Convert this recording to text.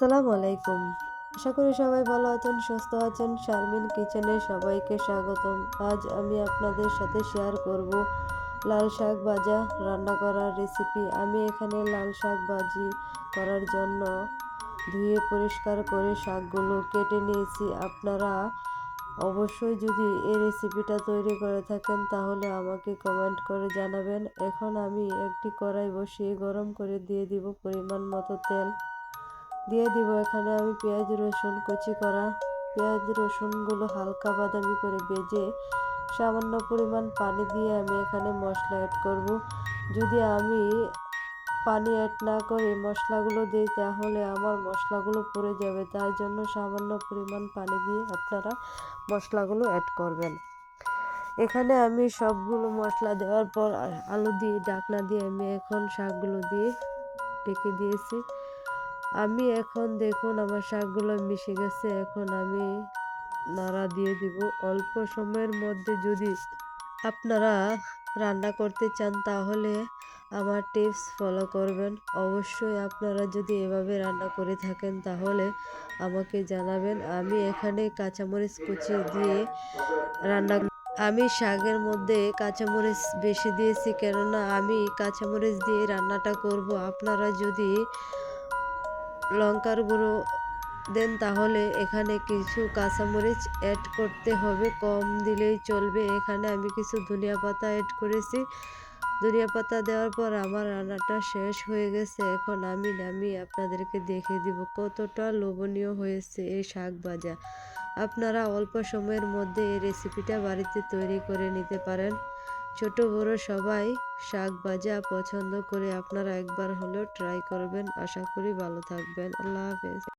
আসসালামু আলাইকুম। আশা করি সবাই ভালো আছেন, সুস্থ আছেন। শারমিন কিচেনে সবাইকে স্বাগতম। আজ আমি আপনাদের সাথে শেয়ার করব লাল শাক ভাজা রান্না করার রেসিপি আমি এখানে লাল শাক ভাজি করার জন্য ধুয়ে পরিষ্কার করে শাকগুলো কেটে নিয়েছি। আপনারা অবশ্যই যদি এই রেসিপিটা তৈরি করে থাকেন, তাহলে আমাকে কমেন্ট করে জানাবেন। এখন আমি একটি কড়াই বসিয়ে গরম করে দিয়ে দিব পরিমাণ মতো তেল। দিয়ে দিব। এখানে আমি পেঁয়াজ, রসুন কুচি করা। পেঁয়াজ, রসুনগুলো হালকা বাদামি করে ভেজে সামান্য পরিমাণ পানি দিয়ে আমি এখানে মশলা অ্যাড করব। যদি আমি পানি অ্যাড না করে মশলাগুলো দিই, তাহলে আমার মশলাগুলো পড়ে যাবে। তার জন্য সামান্য পরিমাণ পানি দিয়ে আপনারা মশলাগুলো অ্যাড করবেন। এখানে আমি সবগুলো মশলা দেওয়ার পর আলু দিয়ে, ডাকনা দিয়ে আমি এখন শাকগুলো দিয়ে ঢেকে দিয়েছি। আমি এখন দেখুন আমার শাকগুলো মিশে গেছে, এখন আমি নাড়া দিয়ে দিব। অল্প সময়ের মধ্যে যদি আপনারা রান্না করতে চান, তাহলে আমার টিপস ফলো করবেন। অবশ্যই আপনারা যদি এভাবে রান্না করে থাকেন, তাহলে আমাকে জানাবেন। আমি এখানে কাঁচামরিচ কুচি দিয়ে রান্না আমি শাকের মধ্যে কাঁচামরিচ বেশি দিয়েছি, কেননা আমি কাঁচামরিচ দিয়ে রান্নাটা করব। আপনারা যদি লঙ্কার গুঁড়ো দেন, তাহলে এখানে কিছু কাঁচামরিচ অ্যাড করতে হবে। কম দিলেই চলবে। এখানে আমি কিছু ধনিয়া পাতা অ্যাড করেছি। ধনিয়া পাতা দেওয়ার পর আমার রান্নাটা শেষ হয়ে গেছে। এখন আমি নামিয়ে আপনাদেরকে দেখে দিব কতটা লোভনীয় হয়েছে এই শাক ভাজা। আপনারা অল্প সময়ের মধ্যে এই রেসিপিটা বাড়িতে তৈরি করে নিতে পারেন। ছোট বড় সবাই শাক ভাজা পছন্দ করে আপনারা একবার হলেও ট্রাই করবেন। আশা করি ভালো থাকবেন। আল্লাহ হাফেজ।